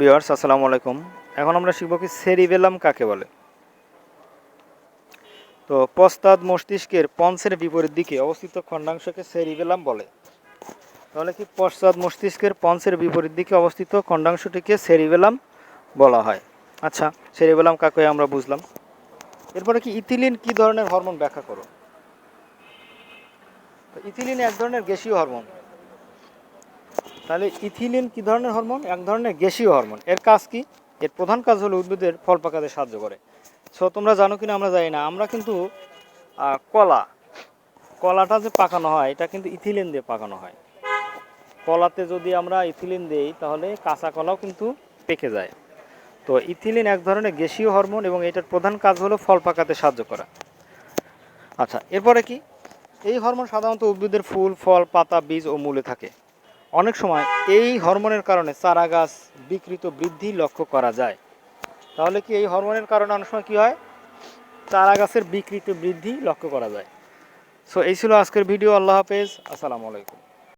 Viewers আসসালামু আলাইকুম। এখন আমরা শিখব কি সেরিবেলাম কাকে বলে। তো পশ্চাৎ মস্তিষ্কের পঞ্চের বিপরীত দিকে অবস্থিত খণ্ডাংশকে সেরিবেলাম বলে। তাহলে কি পশ্চাৎ মস্তিষ্কের পঞ্চের বিপরীত দিকে অবস্থিত খণ্ডাংশটিকে সেরিবেলাম বলা হয়। আচ্ছা সেরিবেলাম কাকে আমরা বুঝলাম। এরপরে কি ইথিলিন কি ধরনের হরমোন ব্যাখ্যা করো। ইথিলিন এক ধরনের গ্যাসীয় হরমোন। তাহলে ইথিলিন কি ধরনের হরমোন? এক ধরনের গ্যাসীয় হরমোন। এর কাজ কি? এর প্রধান কাজ হলো উদ্ভিদের ফল পাকাতে সাহায্য করে। সো তোমরা জানো কিনা আমরা জানি না। আমরা কিন্তু কলা। কলাটা যে পাকানো হয়, এটা কিন্তু ইথিলিন দিয়ে পাকানো হয়। কলাতে যদি আমরা ইথিলিন দেই, তাহলে কাঁচা কলাও কিন্তু পেকে যায়। তো ইথিলিন এক ধরনের গ্যাসীয় হরমোন এবং এটার প্রধান কাজ হলো ফল পাকাতে সাহায্য করা। আচ্ছা এরপরে কি? এই হরমোন সাধারণত উদ্ভিদের ফুল, ফল, পাতা, বীজ ও মূলে থাকে। অনেক সময় এই হরমোনের কারণে চারা গাছ বিকৃত বৃদ্ধি লক্ষ্য করা যায়। তাহলে কি এই হরমোনের কারণে অনেক সময় কী হয়? চারা গাছের বিকৃত বৃদ্ধি লক্ষ্য করা যায়। সো এই ছিল আজকের ভিডিও। আল্লাহ হাফেজ। আসসালামু আলাইকুম।